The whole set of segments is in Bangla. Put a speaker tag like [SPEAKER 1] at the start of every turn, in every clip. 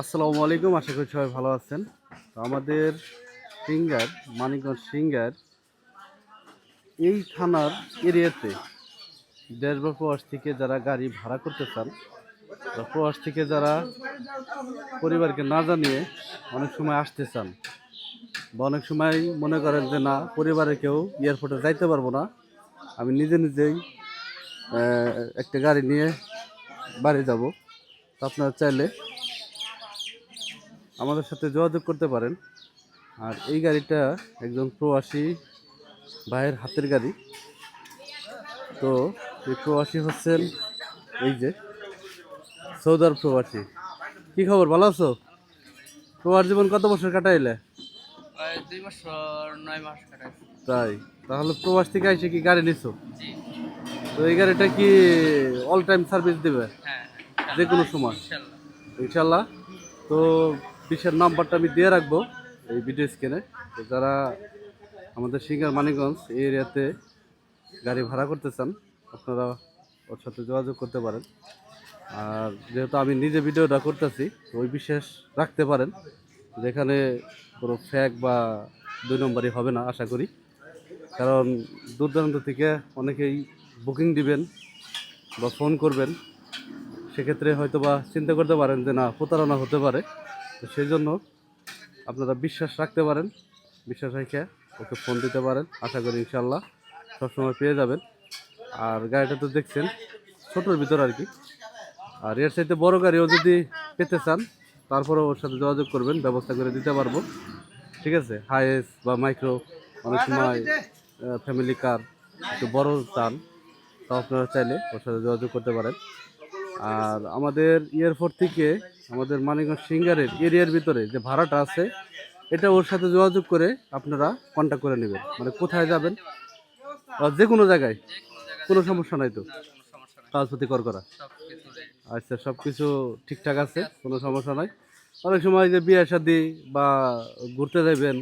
[SPEAKER 1] আসসালামু আলাইকুম, আশা করি সবাই ভালো আছেন। তো আমাদের সিঙ্গার, মানিকগঞ্জ সিঙ্গার, এই থানার এরিয়াতে দেশ বা প্রবাস থেকে যারা গাড়ি ভাড়া করতে চান, বা প্রবাস থেকে যারা পরিবারকে না জানিয়ে অনেক সময় আসতে চান, বা অনেক সময় মনে করেন যে, না পরিবারে কেউ এয়ারপোর্টে যাইতে পারব না। আমি নিজে নিজেই একটা গাড়ি নিয়ে বাড়ি যাব। তো আপনারা চাইলে আমাদের সাথে যোগাযোগ করতে পারেন। আর এই গাড়িটা একজন প্রবাসী ভাইয়ের হাতের গাড়ি। তো এই প্রবাসী হচ্ছেন এই যে সৌদার প্রবাসী। কি খবর? ভালো আছো? প্রবাস জীবন কত বছর কাটাইলে?
[SPEAKER 2] প্রায় দুই বছর নয় মাস কাটাইছি।
[SPEAKER 1] তাই? তাহলে প্রবাস থেকে এসে কি গাড়ি নিছো? তো এই গাড়িটা কি অল টাইম সার্ভিস দেবে যে কোনো সময়।
[SPEAKER 2] ইনশাল্লাহ।
[SPEAKER 1] তো বিশের নাম্বারটা আমি দিয়ে রাখব এই ভিডিও স্ক্রিনে। যারা আমাদের সিঙ্গার মানিকগঞ্জ এই এরিয়াতে গাড়ি ভাড়া করতে চান, আপনারা ওর সাথে যোগাযোগ করতে পারেন। আর যেহেতু আমি নিজে ভিডিওটা করতেছি ওই বিশেষ রাখতে পারেন। যেখানে কোনো ফ্যাক বা দুই নম্বরই হবে না, আশা করি। কারণ দূর দূরান্ত থেকে অনেকেই বুকিং দিবেন বা ফোন করবেন। সেক্ষেত্রে হয়তো বা চিন্তা করতে পারেন যে না, প্রতারণা হতে পারে। তো সেই জন্য আপনারা বিশ্বাস রাখতে পারেন বিশ্বাস রেখে ওকে ফোন দিতে পারেন। আশা করি ইনশাল্লাহ সবসময় পেয়ে যাবেন। আর গাড়িটা তো দেখছেন ছোটোর ভিতর আর কি। আর এর সাথে বড় গাড়িও যদি পেতে চান তারপরে ওর সাথে যোগাযোগ করবেন ব্যবস্থা করে দিতে পারব। ঠিক আছে? হাইএস বা মাইক্রো অনেক সময় ফ্যামিলি কার একটু বড় চান তা আপনারা চাইলে ওর সাথে যোগাযোগ করতে পারেন। আর আমাদের এয়ারপোর্ট থেকে আমাদের মানিকগঞ্জ সিঙ্গারের এরিয়ার ভিতরে যে ভাড়াটা আছে, এটা ওর সাথে যোগাযোগ করে আপনারা কন্ট্যাক্ট করে নেবেন। মানে কোথায় যাবেন? যে কোনো জায়গায়।
[SPEAKER 2] কোনো
[SPEAKER 1] সমস্যা নাই তো?
[SPEAKER 2] সমস্যা
[SPEAKER 1] কর করা। আচ্ছা সব কিছু ঠিকঠাক আছে, কোনো সমস্যা নাই। অনেক সময় যে বিয়ে শাদি বা ঘুরতে যাবেন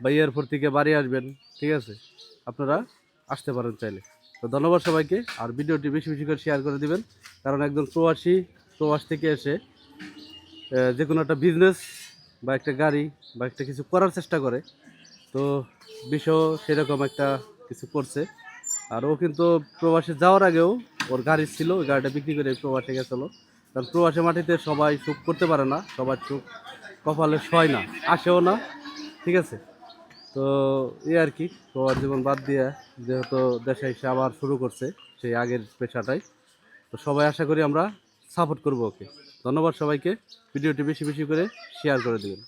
[SPEAKER 1] বা এয়ারপোর্ট থেকে বাড়ি আসবেন, ঠিক আছে? আপনারা আসতে পারেন চাইলে। তো ধন্যবাদ সবাইকে। আর ভিডিওটি বেশি বেশি করে শেয়ার করে দিবেন। কারণ একজন প্রবাসী প্রবাস থেকে এসে যে কোনো একটা বিজনেস বা একটা গাড়ি বা একটা কিছু করার চেষ্টা করে। তো বিষয় সেরকম একটা কিছু করছে। আর ও কিন্তু প্রবাসে যাওয়ার আগেও ওর গাড়ি ছিল, ওই গাড়িটা বিক্রি করে প্রবাসে গেছিল। কারণ প্রবাসী মাটিতে সবাই সুখ করতে পারে না, সবার সুখ কপালে সয় না, আসেও না। ঠিক আছে? তো এই আর কি প্রবাস জীবন বাদ দিয়ে যেহেতু দেশে এসে আবার শুরু করছে সেই আগের পেশাটাই, তো সবাই আশা করি আমরা সাপোর্ট করব ওকে। ধন্যবাদ সবাইকে, ভিডিওটি বেশি বেশি করে শেয়ার করে দেবেন।